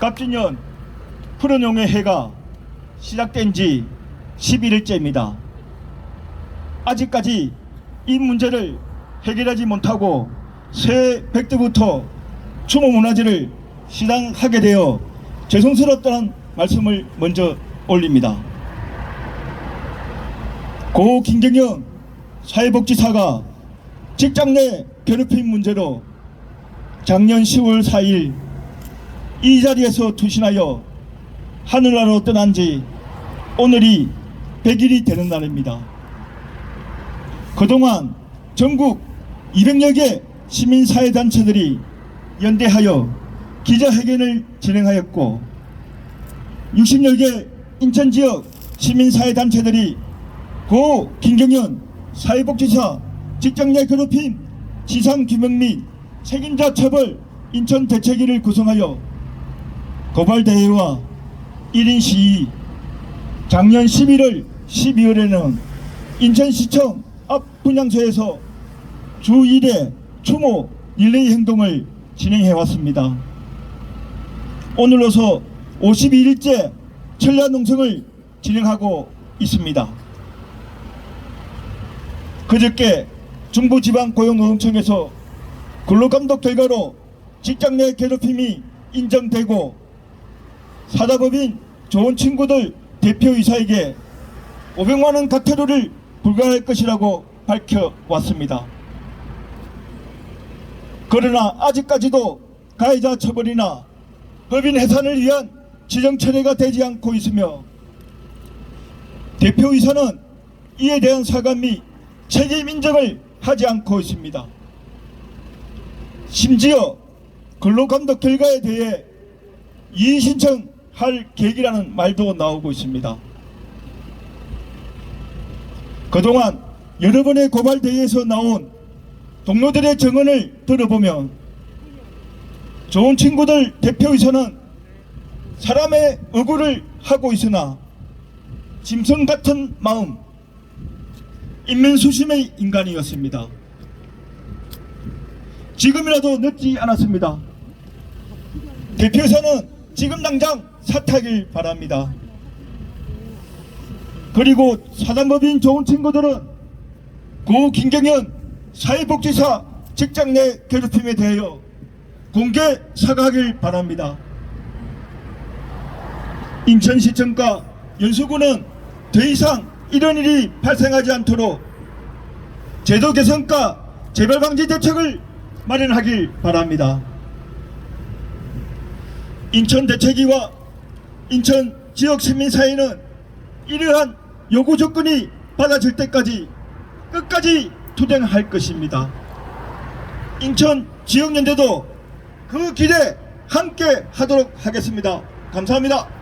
갑진년 푸른 용의 해가 시작된 지 11일째입니다. 아직까지 이 문제를 해결하지 못하고 새 백두부터 추모 문화재를 시장하게 되어 죄송스럽다는 말씀을 먼저 올립니다. 고 김경영 사회복지사가 직장 내 괴롭힘 문제로 작년 10월 4일 이 자리에서 투신하여 하늘나라로 떠난 지 오늘이 100일이 되는 날입니다. 그동안 전국 200여 개 시민사회단체들이 연대하여 기자회견을 진행하였고 60여 개 인천 지역 시민사회단체들이 고 김경연 사회복지사 직장 내 괴롭힘 지상규명 및 책임자 처벌 인천 대책위를 구성하여 고발대회와 1인 시위 작년 11월 12월에는 인천시청 앞 분향소에서 주 1회 추모 릴레이 행동을 진행해 왔습니다. 오늘로서 52일째 천야 농성을 진행하고 있습니다. 그저께 중부지방고용노동청에서 근로감독 결과로 직장 내 괴롭힘이 인정되고 사다법인 좋은 친구들 대표이사에게 500만원 과태료를 부과할 것이라고 밝혀왔습니다. 그러나 아직까지도 가해자 처벌이나 법인 해산을 위한 지정 처리가 되지 않고 있으며 대표이사는 이에 대한 사과 및 책임 인정을 하지 않고 있습니다. 심지어 근로감독 결과에 대해 이의 신청 할 계획이라는 말도 나오고 있습니다. 그동안 여러 번의 고발 대회에서 나온 동료들의 증언을 들어보면 좋은 친구들 대표이사는 사람의 의구를 하고 있으나 짐승 같은 마음 인면수심의 인간이었습니다. 지금이라도 늦지 않았습니다. 대표이사는 지금 당장 사퇴하길 바랍니다. 그리고 사단법인 좋은 친구들은 고 김경현 사회복지사 직장 내 괴롭힘에 대하여 공개 사과하길 바랍니다. 인천시청과 연수구는 더 이상 이런 일이 발생하지 않도록 제도 개선과 재발 방지 대책을 마련하길 바랍니다. 인천 대책위와 인천 지역 시민사회는 이러한 요구 조건이 받아질 때까지 끝까지 투쟁할 것입니다. 인천 지역연대도 그 길에 함께 하도록 하겠습니다. 감사합니다.